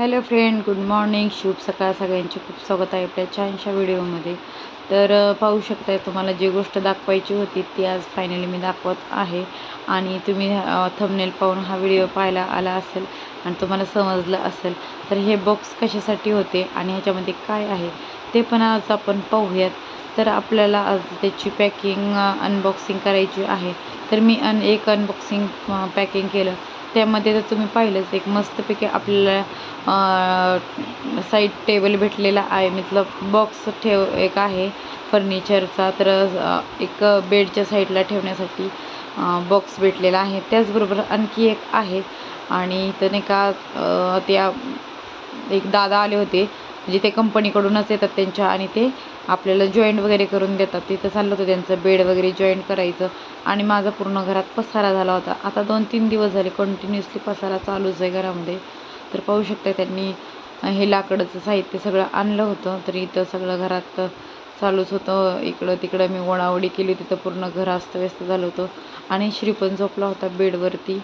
Hello friend good morning. शुभ सकाळ सगळ्यांचे. खूप स्वागत आहे आपल्या छानशा व्हिडिओमध्ये. तर पाहू शकताय तुम्हाला जी गोष्ट दाखवायची होती ती आज फायनली मी दाखवत आहे. आणि तुम्ही थंबनेल पाहून हा व्हिडिओ पाहायला आला असेल आणि तुम्हाला समजलं असेल तर हे बॉक्स कशासाठी होते आणि ह्याच्यामध्ये काय आहे ते पण आज आपण पाहूयात. तर आपल्याला आज त्याची पॅकिंग अनबॉक्सिंग करायची आहे. तर मी अन एक अनबॉक्सिंग पॅकिंग केलं. त्यामध्ये तर तुम्ही पाहिलंच एक मस्तपैकी आपल्याला साईड टेबल भेटलेला आहे. मतलब बॉक्स ठेव एक आहे फर्निचरचा तर एक बेडच्या साईडला ठेवण्यासाठी बॉक्स भेटलेला आहे. त्याचबरोबर आणखी एक आहे. आणि इथं नाही का त्या एक दादा आले होते. म्हणजे ते कंपनीकडूनच येतात त्यांच्या आणि ते आपल्याला जॉईंट वगैरे करून देतात. तिथं चाललं होतं त्यांचं बेड वगैरे जॉईंट करायचं आणि माझा पूर्ण घरात पसारा झाला होता. आता दोन तीन दिवस झाले कंटिन्युअसली पसारा चालूच आहे घरामध्ये. तर पाहू शकता त्यांनी हे लाकडाचं साहित्य सगळं आणलं होतं. तर इथं सगळं घरात चालूच होतं. इकडं तिकडं मी ओढाओढी केली. तिथं पूर्ण घर अस्तव्यस्त झालं होतं. आणि श्री पण झोपला होता बेडवरती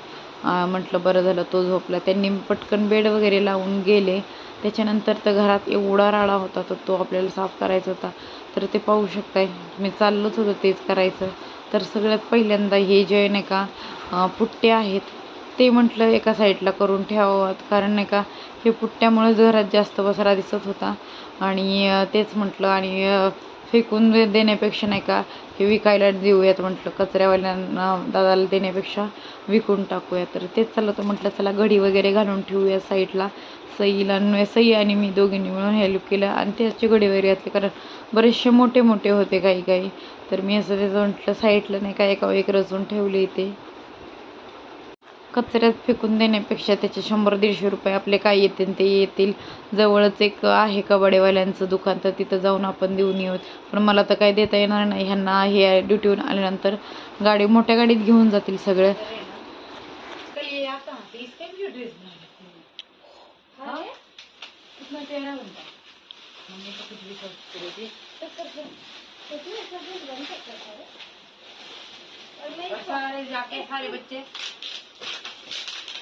म्हटलं बरं झालं तो झोपला. त्यांनी पटकन बेड वगैरे लावून गेले. त्याच्यानंतर तर घरात एवढा राडा होता तर तो आपल्याला साफ करायचा होता. तर ते पाहू शकताय मी चाललोच होतं तेच करायचं. तर सगळ्यात पहिल्यांदा हे जे नाही का पुट्टे आहेत ते म्हटलं एका साईडला करून ठेवावं. कारण नाही का हे पुट्ट्यामुळेच घरात जास्त पसरा दिसत होता. आणि तेच म्हटलं आणि फेकून देण्यापेक्षा नाही का हे विकायला देऊयात म्हटलं कचऱ्यावाल्यांना दादाला देण्यापेक्षा विकून टाकूया तर तेच चाललं होतं म्हटलं चला घडी वगैरे घालून ठेवूया साईडला. सईला सई आणि मी दोघींनी मिळून हेल्प केलं आणि त्याचे घडी वगैरे घातले. कारण बरेचसे मोठे मोठे होते काही काही तर मी असं त्याचं म्हटलं साईडला नाही का एका एक रचून ठेवले इथे. कचऱ्यात फेकून देण्यापेक्षा त्याचे शंभर दीडशे रुपये आपले काय येतील ते येतील. जवळच एक आहे कबाडेवाल्यांचं दुकान तर तिथं जाऊन आपण देऊन येऊ पण मला तर काय देता येणार नाही. ह्यांना हे ड्युटीहून आल्यानंतर गाडी मोठ्या गाडीत घेऊन जातील सगळं. जाके सारे बच्चे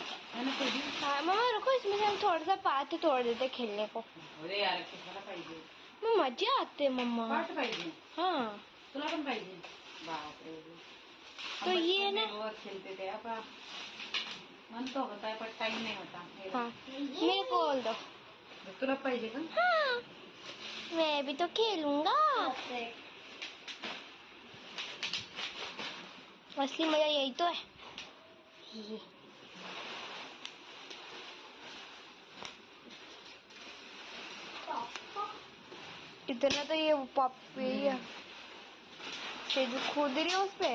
है मम्मा रुको इसमें से हम थोड़ा सा पार्ट तोड़ देते खेलने को। अरे यार कशाला पाहिजे मम्मा मज़े आते मम्मा। पाहिजे हाँ। तुला पण पाहिजे बापरे तो ये ना- खेलते थे अब मन तो होता है पर टाइम नहीं होता। हाँ। मेरे को बोल दो। तुला पाहिजे का हाँ। मैं भी तो खेलूँगा। असली मज़ा यही तो है। इतना तो ये पॉप ये है ये जो खोद रही है उस पे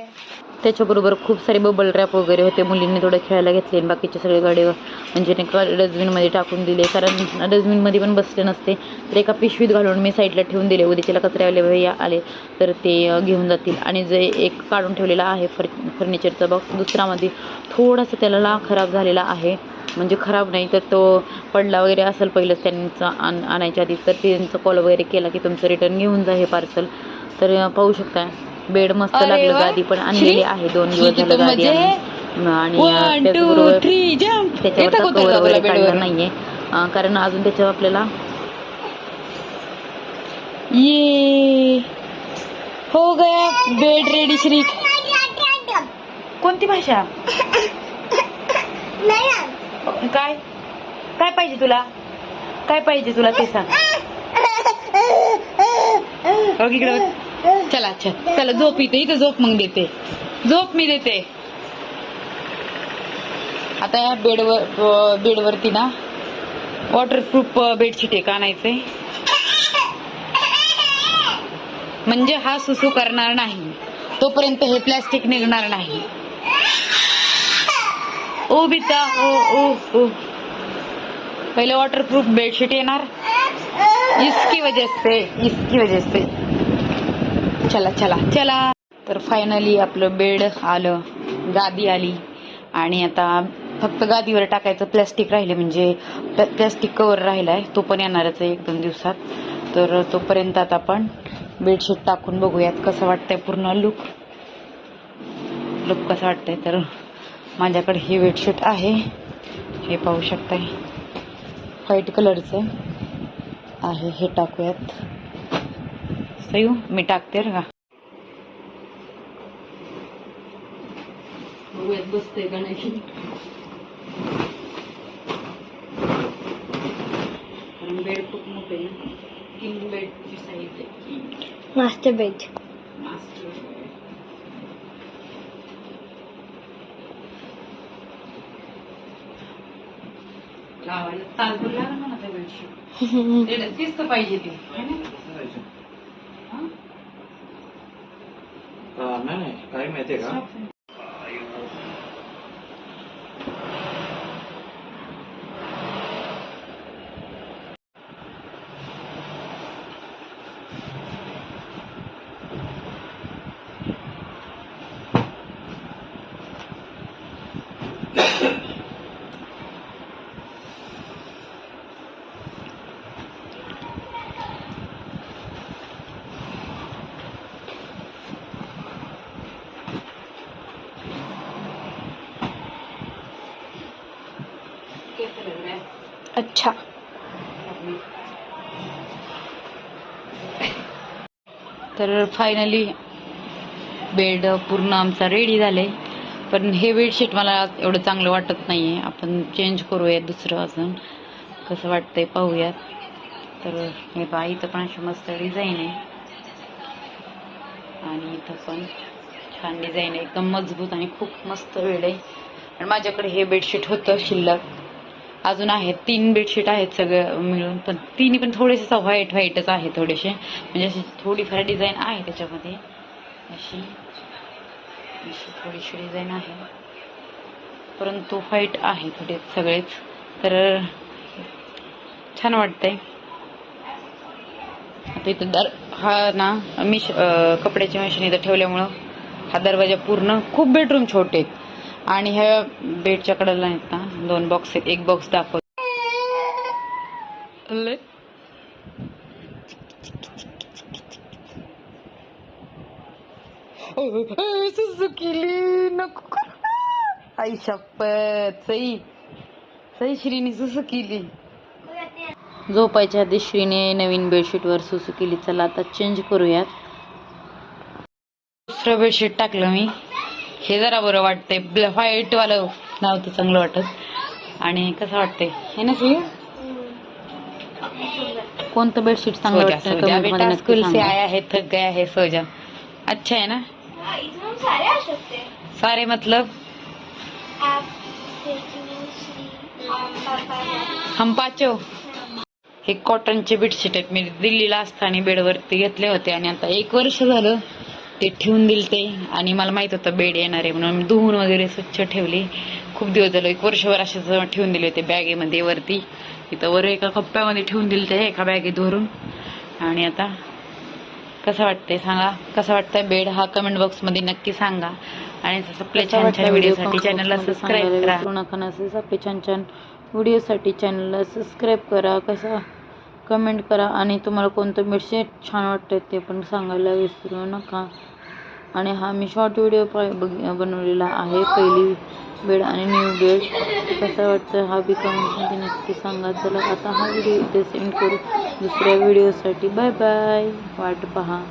त्याच्याबरोबर खूप सारे बबल रॅप वगैरे होते. मुलींनी थोडं खेळायला घेतले आणि बाकीचे सगळे गाडीवर म्हणजे नाही का डस्टबिनमध्ये टाकून दिले. कारण डस्टबिनमध्ये पण बसले नसते. तर एका पिशवीत घालून मी साईडला ठेवून दिले. उद्याच्याला कचऱ्यावाले भैया आले तर ते घेऊन जातील. आणि जे एक काढून ठेवलेला आहे फर फर्निचरचा बॉक्स दुसरामध्ये थोडासा त्याला ला खराब झालेला आहे. म्हणजे खराब नाही तर तो पडला वगैरे असेल पहिलंच त्यांचं आण आणायच्या आधी तर त्यांचं कॉल वगैरे केला की तुमचं रिटर्न घेऊन जा हे पार्सल तर पाहू शकता बेड मस्त लागलं. गादी पण आणलेली आहे दोन दिवस झालं गादी. आणून. आणि त्याचबरोबर त्याच्यावरचा कवर वगैरे काढला नाहीये कारण अजून त्याच्यावर आपल्याला ये हो गया बेड रेडी श्री कोणती भाषा काय काय पाहिजे तुला काय पाहिजे तुला ते सांग. चला अच्छा. चला झोप इथे. इथे झोप मग देते. झोप मी देते. आता या बेडवर बेडवरती ना वॉटरप्रूफ बेडशीट एक आणायचंय म्हणजे हा सुसू करणार नाही. तोपर्यंत हे प्लॅस्टिक निघणार नाही. ओ बिता ओ ओ ओ पहिले वॉटरप्रूफ बेडशीट येणार. इसकी वजह से इसकी वजह से. चला चला चला. तर फायनली आपलं बेड आलं गादी आली. आणि आता फक्त गादीवर टाकायचं प्लॅस्टिक राहिलं म्हणजे प्लॅस्टिक कवर राहिला आहे तो पण येणारच आहे एक दोन दिवसात. तर तोपर्यंत आता आपण बेडशीट टाकून बघूयात कसं वाटतंय पूर्ण लुक लुक कसं वाटतंय? तर माझ्याकडे हे बेडशीट आहे. हे पाहू शकताय. व्हाईट कलरचं आहे हे टाकूयात. सयू मी टाकते का बसते कारण बेड खूप मोठे आहे ना किंग बेडची साईज आहे मास्टर बेड। मास्टर लावायला तासभर लागला ना त्या बेडशीट. तीच तर पाहिजे ती है ना? हा? हा, नाही नाही काय माहितीये का कैसा लग रहा है अच्छा. तर फायनली बेड पूर्ण आमचा रेडी झाले. पण हे बेडशीट मला एवढं चांगलं वाटत नाही आहे आपण चेंज करूयात दुसरं अजून. कसं वाटतंय पाहूयात. तर हे पहा इथं पण अशी मस्त डिझाईन आहे. आणि इथं पण छान डिझाईन आहे. एकदम मजबूत आणि खूप मस्त वेळ आहे. आणि माझ्याकडे हे बेडशीट होतं शिल्लक. अजून आहेत तीन बेडशीट आहेत सगळं मिळून पण तिन्ही पण थोडेसे व्हाईट व्हाईटच आहे थोडेसे. म्हणजे अशी थोडीफार डिझाईन आहे त्याच्यामध्ये. अशी अशी थोडीशी डिझाईन आहे. परंतु व्हाईट आहे थोडे सगळेच. तर छान वाटतंय. आता इथं दर हा ना मिश कपड्याची मशीन इथं ठेवल्यामुळं हा दरवाजा पूर्ण खूप बेडरूम छोटे आहेत. आणि ह्या बेडच्या कडेला आहेत ना दोन बॉक्स आहेत एक बॉक्स दाखव. लय. सुसुकीली नको आई शपथ सई. सई श्रीनी सुसू केली झोपायच्या आधी श्रीने नवीन बेडशीटवर सुसू केली चला आता चेंज करूयात. दुसरं बेडशीट टाकलं मी. हे जरा बरं वाटतंय. ब्ल- व्हाईटवालं नव्हतं चांगलं वाटत. आणि कसं वाटतंय? हे ना श्री कोणतं बेडशीट चांगलं सोजा, वाटतं? सोजा. बेटा स्कूल से. आया है थक गया है सो जा अच्छा है ना? सारे आ सकते हैं सारे मतलब आप पापा हम पाचो हे कॉटनचे बेडशीट आहेत. मी दिल्लीला असताना बेडवरती घेतले होते आणि आता एक वर्ष झालं ते ठेवून दिले ते आणि मला माहीत होतं बेड येणार आहे म्हणून धुवून वगैरे स्वच्छ ठेवली. खूप दिवस झालं एक वर्षभर असेच ठेवून दिले होते बॅगेमध्ये वरती. इथं वर एका कप्प्यामध्ये ठेवून दिले ते एका बॅगेत धरून. आणि आता कसं वाटतंय सांगा? कसं वाटतंय बेड? हा कमेंट बॉक्समध्ये नक्की सांगा. आणि आपल्या कसा छान छान व्हिडिओ व्हिडिओसाठी चॅनलला सबस्क्राईब करा. विसरू नका नसेल आपले छान छान व्हिडिओसाठी चॅनलला सबस्क्राईब करा. कसा कमेंट करा. आणि तुम्हाला कोणतं बेडशीट छान वाटतं ते पण सांगायला विसरू नका. आणि हा मी शॉर्ट व्हिडिओ बनवलेला आहे. पहिली बेड आणि न्यू बेड कसं वाटतं हा बी कमेंटमध्ये नक्की सांगा. चला आता हा व्हिडिओ इथे सेंड करू. दुसऱ्या व्हिडिओसाठी बाय बाय वाट पहा.